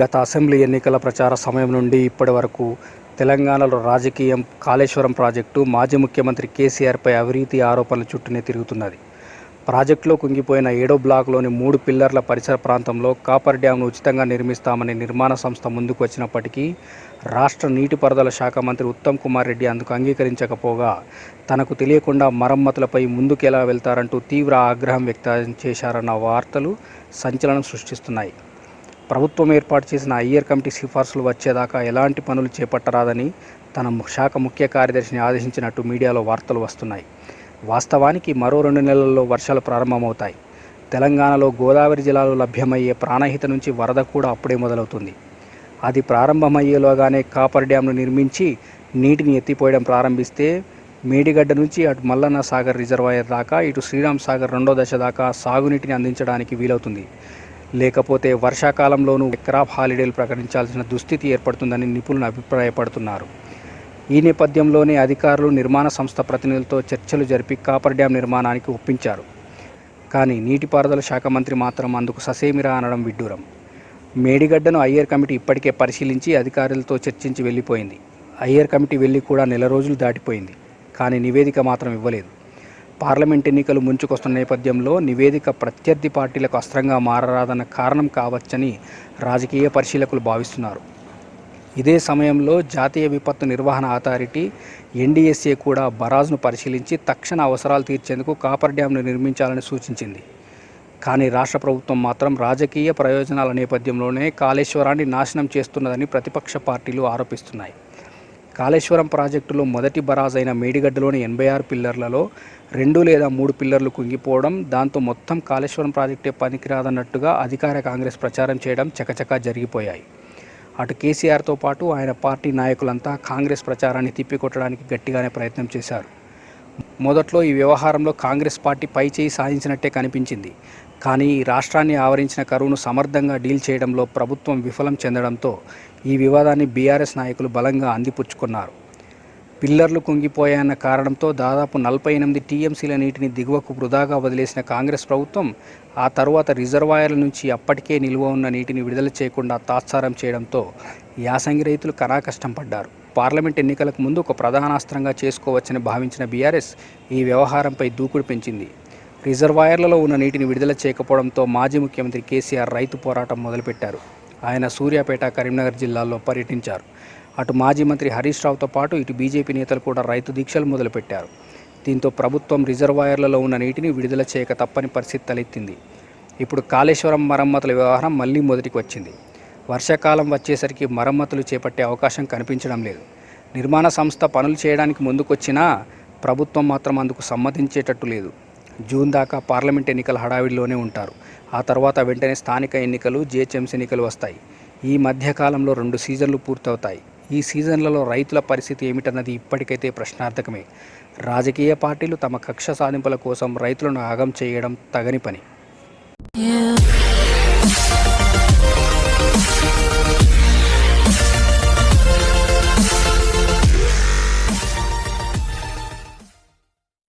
గత అసెంబ్లీ ఎన్నికల ప్రచార సమయం నుండి ఇప్పటి వరకు తెలంగాణలో రాజకీయం కాళేశ్వరం ప్రాజెక్టు మాజీ ముఖ్యమంత్రి కేసీఆర్పై అవినీతి ఆరోపణల చుట్టూనే తిరుగుతున్నది. ప్రాజెక్టులో కుంగిపోయిన ఏడో బ్లాక్లోని మూడు పిల్లర్ల పరిసర ప్రాంతంలో కాపర్ డ్యాంను ఉచితంగా నిర్మిస్తామని నిర్మాణ సంస్థ ముందుకు వచ్చినప్పటికీ రాష్ట్ర నీటిపారుదల శాఖ మంత్రి ఉత్తమ్ కుమార్ రెడ్డి అందుకు అంగీకరించకపోగా తనకు తెలియకుండా మరమ్మతులపై ముందుకెలా వెళ్తారంటూ తీవ్ర ఆగ్రహం వ్యక్తం చేశారన్న వార్తలు సంచలనం సృష్టిస్తున్నాయి. ప్రభుత్వం ఏర్పాటు చేసిన అయ్యర్ కమిటీ సిఫార్సులు వచ్చేదాకా ఎలాంటి పనులు చేపట్టరాదని తన శాఖ ముఖ్య కార్యదర్శిని ఆదేశించినట్టు మీడియాలో వార్తలు వస్తున్నాయి. వాస్తవానికి మరో రెండు నెలల్లో వర్షాలు ప్రారంభమవుతాయి. తెలంగాణలో గోదావరి జిల్లాలో లభ్యమయ్యే ప్రాణహిత నుంచి వరద కూడా అప్పుడే మొదలవుతుంది. అది ప్రారంభమయ్యేలోగానే కాపర్ డ్యాంను నిర్మించి నీటిని ఎత్తిపోయడం ప్రారంభిస్తే మేడిగడ్డ నుంచి అటు మల్లన్న సాగర్ రిజర్వాయర్ దాకా ఇటు శ్రీరామ్ సాగర్ రెండో దశ దాకా సాగునీటిని అందించడానికి వీలవుతుంది. లేకపోతే వర్షాకాలంలోనూ క్రాప్ హాలిడేలు ప్రకటించాల్సిన దుస్థితి ఏర్పడుతుందని నిపుణులు అభిప్రాయపడుతున్నారు. ఈ నేపథ్యంలోనే అధికారులు నిర్మాణ సంస్థ ప్రతినిధులతో చర్చలు జరిపి కాపర్ డ్యాం నిర్మాణానికి ఒప్పించారు. కానీ నీటిపారుదల శాఖ మంత్రి మాత్రం అందుకు ససేమిరా అనడం విడ్డూరం. మేడిగడ్డను అయ్యర్ కమిటీ ఇప్పటికే పరిశీలించి అధికారులతో చర్చించి వెళ్ళిపోయింది. అయ్యర్ కమిటీ వెళ్ళి కూడా నెల రోజులు దాటిపోయింది. కానీ నివేదిక మాత్రం ఇవ్వలేదు. పార్లమెంట్ ఎన్నికలు ముంచుకొస్తున్న నేపథ్యంలో నివేదిక ప్రత్యర్థి పార్టీలకు అస్త్రంగా మారరాదన్న కారణం కావచ్చని రాజకీయ పరిశీలకులు భావిస్తున్నారు. ఇదే సమయంలో జాతీయ విపత్తు నిర్వహణ అథారిటీ ఎన్డీఎస్ఏ కూడా బరాజ్ను పరిశీలించి తక్షణ అవసరాలు తీర్చేందుకు కాపర్ డ్యాంను నిర్మించాలని సూచించింది. కానీ రాష్ట్ర ప్రభుత్వం మాత్రం రాజకీయ ప్రయోజనాల నేపథ్యంలోనే కాళేశ్వరాన్ని నాశనం చేస్తున్నదని ప్రతిపక్ష పార్టీలు ఆరోపిస్తున్నాయి. కాళేశ్వరం ప్రాజెక్టులో మొదటి బరాజ్ అయిన మేడిగడ్డలోని ఎనభై ఆరు పిల్లర్లలో రెండు లేదా మూడు పిల్లర్లు కుంగిపోవడం దాంతో మొత్తం కాళేశ్వరం ప్రాజెక్టే పనికిరాదన్నట్టుగా అధికార కాంగ్రెస్ ప్రచారం చేయడం చకచకా జరిగిపోయాయి. అటు కేసీఆర్తో పాటు ఆయన పార్టీ నాయకులంతా కాంగ్రెస్ ప్రచారాన్ని తిప్పికొట్టడానికి గట్టిగానే ప్రయత్నం చేశారు. మొదట్లో ఈ వ్యవహారంలో కాంగ్రెస్ పార్టీ పై చేయి సాధించినట్టే కనిపించింది. కానీ ఈ రాష్ట్రాన్ని ఆవరించిన కరువును సమర్థంగా డీల్ చేయడంలో ప్రభుత్వం విఫలం చెందడంతో ఈ వివాదాన్ని బీఆర్ఎస్ నాయకులు బలంగా అందిపుచ్చుకున్నారు. పిల్లర్లు కుంగిపోయాయన్న కారణంతో దాదాపు నలభై ఎనిమిది టీఎంసీల నీటిని దిగువకు వృధాగా వదిలేసిన కాంగ్రెస్ ప్రభుత్వం ఆ తరువాత రిజర్వాయర్ల నుంచి అప్పటికే నిల్వ ఉన్న నీటిని విడుదల చేయకుండా తాత్సారం చేయడంతో యాసంగి రైతులు కష్టం పడ్డారు. పార్లమెంట్ ఎన్నికలకు ముందు ఒక ప్రధానాస్త్రంగా చేసుకోవచ్చని భావించిన బీఆర్ఎస్ ఈ వ్యవహారంపై దూకుడు పెంచింది. రిజర్వాయర్లలో ఉన్న నీటిని విడుదల చేయకపోవడంతో మాజీ ముఖ్యమంత్రి కేసీఆర్ రైతు పోరాటం మొదలుపెట్టారు. ఆయన సూర్యాపేట కరీంనగర్ జిల్లాల్లో పర్యటించారు. అటు మాజీ మంత్రి హరీష్ రావుతో పాటు ఇటు బీజేపీ నేతలు కూడా రైతు దీక్షలు మొదలుపెట్టారు. దీంతో ప్రభుత్వం రిజర్వాయర్లలో ఉన్న నీటిని విడుదల చేయక తప్పని పరిస్థితి తలెత్తింది. ఇప్పుడు కాళేశ్వరం మరమ్మతుల వ్యవహారం మళ్ళీ మొదటికి వచ్చింది. వర్షాకాలం వచ్చేసరికి మరమ్మతులు చేపట్టే అవకాశం కనిపించడం లేదు. నిర్మాణ సంస్థ పనులు చేయడానికి ముందుకొచ్చినా ప్రభుత్వం మాత్రం అందుకు సమ్మతించేటట్టు లేదు. జూన్ దాకా పార్లమెంట్ ఎన్నికల హడావిడిలోనే ఉంటారు. ఆ తర్వాత వెంటనే స్థానిక ఎన్నికలు జిహెచ్ఎంసీ ఎన్నికలు వస్తాయి. ఈ మధ్యకాలంలో రెండు సీజన్లు పూర్తవుతాయి. ఈ సీజన్లలో రైతుల పరిస్థితి ఏమిటన్నది ఇప్పటికైతే ప్రశ్నార్థకమే. రాజకీయ పార్టీలు తమ కక్ష సాధింపుల కోసం రైతులను ఆగం చేయడం తగని పని. Yeah.